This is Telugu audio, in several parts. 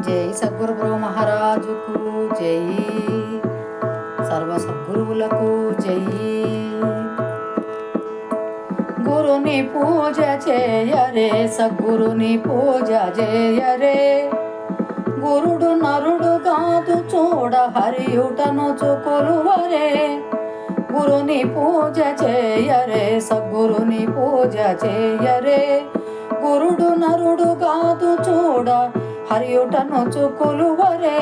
జై సద్గురు మహారాజుకు జై. సర్వ సద్గురువులకు జై. గురుని పూజ చేయరే సద్గురుని పూజ చేయరే. గురుడు నరుడు కాదు చూడ హరియుటను చుకులువరే. గురుని పూజ చేయరే సద్గురుని పూజ చేయరే. గురుడు నరుడు కాదు చూడ హరియుటను చుకొలువరే.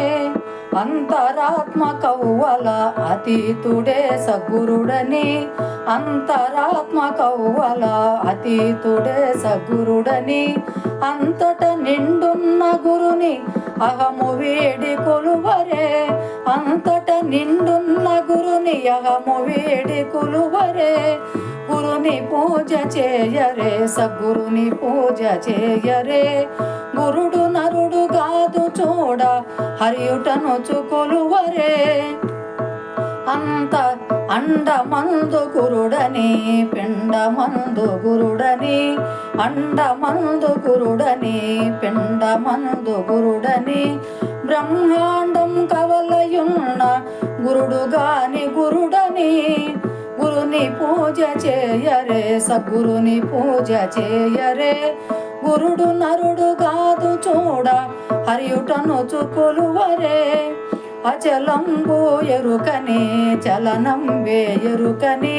అంతరాత్మ కవ్వల అతీతుడే సగురుడని అంతరాత్మ కవ్వల అతీతుడే సగురుడని అంతట నిండున్న గురుని అహము వేడి కొలువరే. అంతట నిండున్న గురుని అహము వేడి కొలువరే. గురుని పూజ చేయరే సద్గురుని పూజ చేయరే. గురుడు హరియుటను చుకొలువరే. అంత అండమందు గురుడని పిండమందు గురుడని అండమందు గురుడని పిండమందు గురుడని బ్రహ్మాండం కవలయున్న గురుడుగాని గురుడని గురుని పూజ చేయరే సద్గురుని పూజ చేయరే. గురుడు నరుడు కాదు చూడ హరియుటను చుకొలువరే. అచలంబు ఎరుకని చలనం వేయరుకని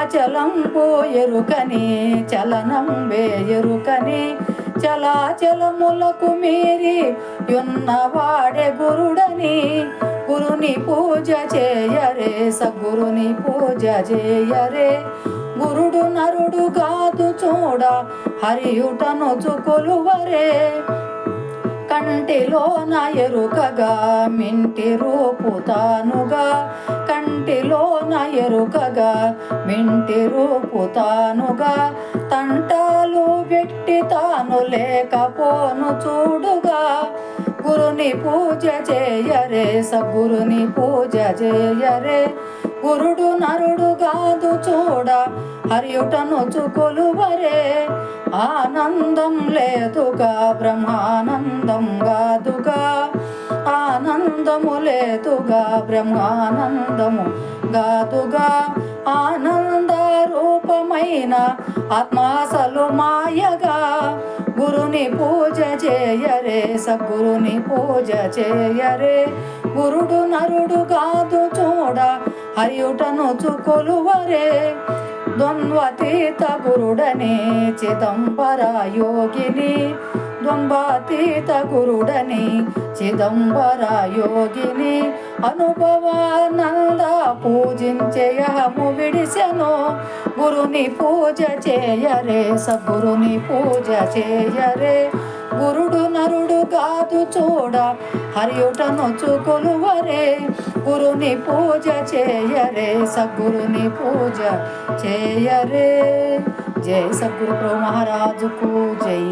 అచలంబు ఎరుకని చలనం వేయరుకని చలాచలములకు మీరి ఉన్నవాడే గురుడని గురుని పూజ చేయరే సగురుని పూజ చేయరే. గురుడు నరుడు కాదు చూడ హరియుటను చుకొలువరే. కంటిలోన ఎరుకగా మింటి రూపు తానుగా కంటిలోన ఎరుకగా మింటి రూపు తానుగా తంటాలు పెట్టి తాను లేకపోను చూడుగా. గురుని పూజ చేయరే సద్గురుని పూజ చేయరే. గురుడు నరుడు కాదు చూడ హరియుటను చుకొలువరే. ఆనందం లేదుగా బ్రహ్మానందం కాదుగా. ఆనందము లేదుగా బ్రహ్మానందము గాదుగా ఆనంద రూపమైన ఆత్మాసలు మాయగా. గురుని పూజ చేయరే సద్గురుని పూజ చేయరే. గురుడు నరుడు కాదు చూడ హరియుటను చుకొలువరే. ద్వంద్వతీత గురుడనే చిదంబర యోగిని ద్వంద్వాతీత గురుడని చిదంబర యోగిని అనుభవానంద పూజించేయము విడిసెను. గురుని పూజ చేయరే సద్గురుని పూజ చేయరే. గురుడు నరుడు కాదు చూడ. హరియుటను చుకొలువరే గురుని పూజ చేయరే. సద్గురుని పూజ చేయరే. జై సద్గురు మహారాజుకు జై.